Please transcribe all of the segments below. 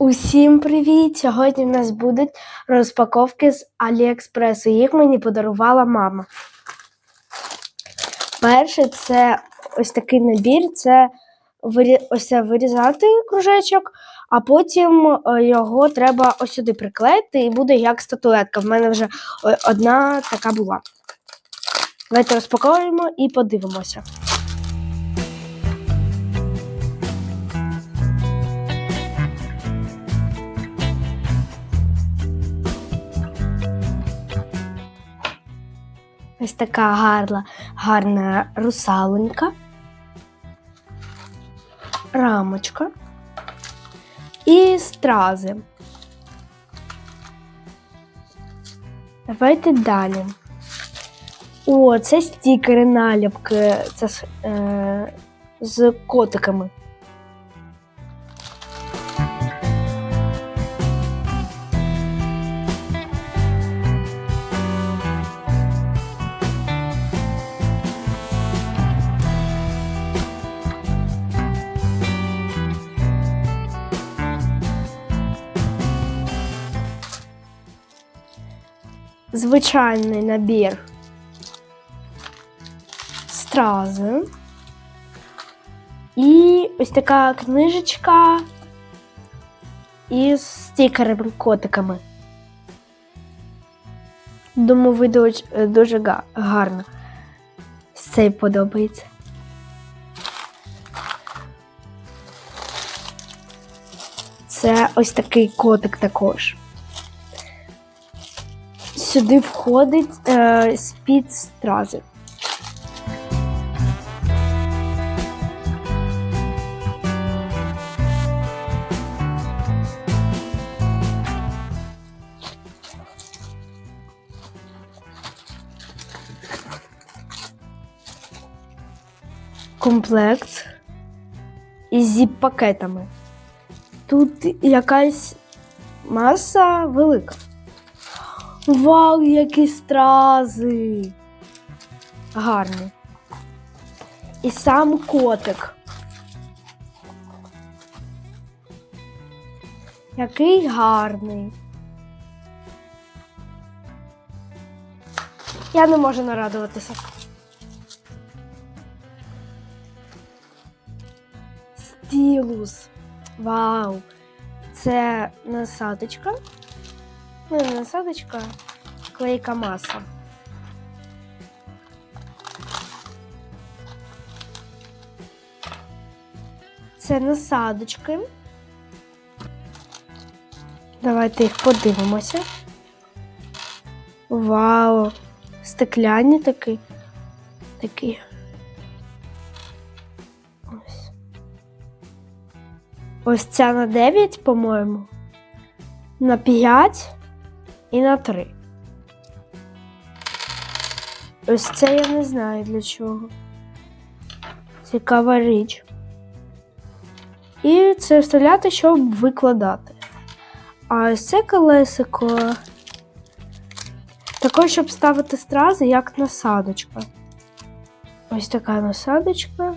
Усім привіт! Сьогодні в нас будуть розпаковки з Аліекспресу. Їх мені подарувала мама. Перше це ось такий набір. Це ось вирізати кружечок, а потім е, його треба ось сюди приклеїти і буде як статуетка. В мене вже одна така була. Давайте розпаковуємо і подивимося. Ось така гарна, гарна русалонька, рамочка і стрази. Давайте далі. О, це стікери наліпки це е, з котиками. Звичайний набір стрази. І ось така книжечка із стікерами котиками. Думаю, е, дуже га- гарно. Цей подобається. Це ось такий котик також. Сюди входить е, з-під стрази. комплект із зіп-пакетами. Тут якась маса велика. Вау, які стрази! Гарні. І сам котик. Який гарний. Я не можу нарадуватися. Стілус. Вау! Це насадочка. Ну, не насадочка, клейка маса. Це насадочки. Давайте їх подивимося. Вау! Стекляні такі. Такі. Ось. Ось ця на 9, по-моєму. На 5 і на 3. Ось це я не знаю для чого. Цікава річ. І це вставляти, щоб викладати. А ось це колесико. Також, щоб ставити стрази, як насадочка. Ось така насадочка.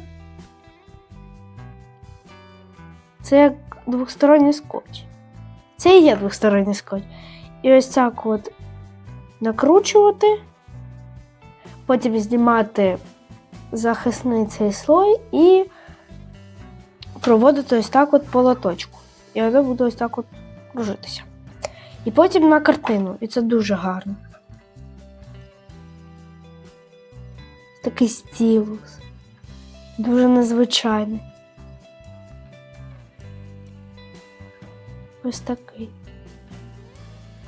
Це як двосторонній скотч. Це і є двосторонній скотч. І ось так от накручувати, потім знімати захисний цей слой і проводити ось так от по лоточку. І воно буде ось так от кружитися. І потім на картину. І це дуже гарно. Такий стілус. Дуже незвичайний. Ось такий.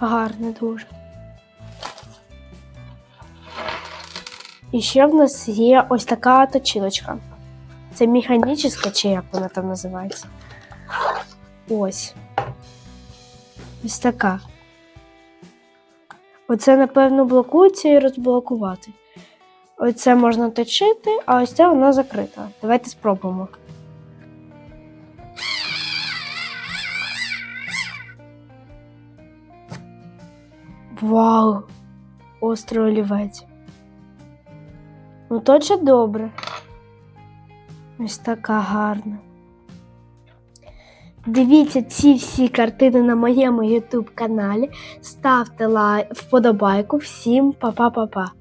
Гарний дуже. І ще в нас є ось така точилочка. Це механічна, чи як вона там називається. Ось. Ось така. Оце, напевно, блокується і розблокувати. Оце можна точити, а ось це вона закрита. Давайте спробуємо. Вау! Острий олівець. Ну, точно добре. Ось така гарна. Дивіться ці всі картини на моєму YouTube каналі. Ставте лайк, вподобайку. Всім па-па-па-па.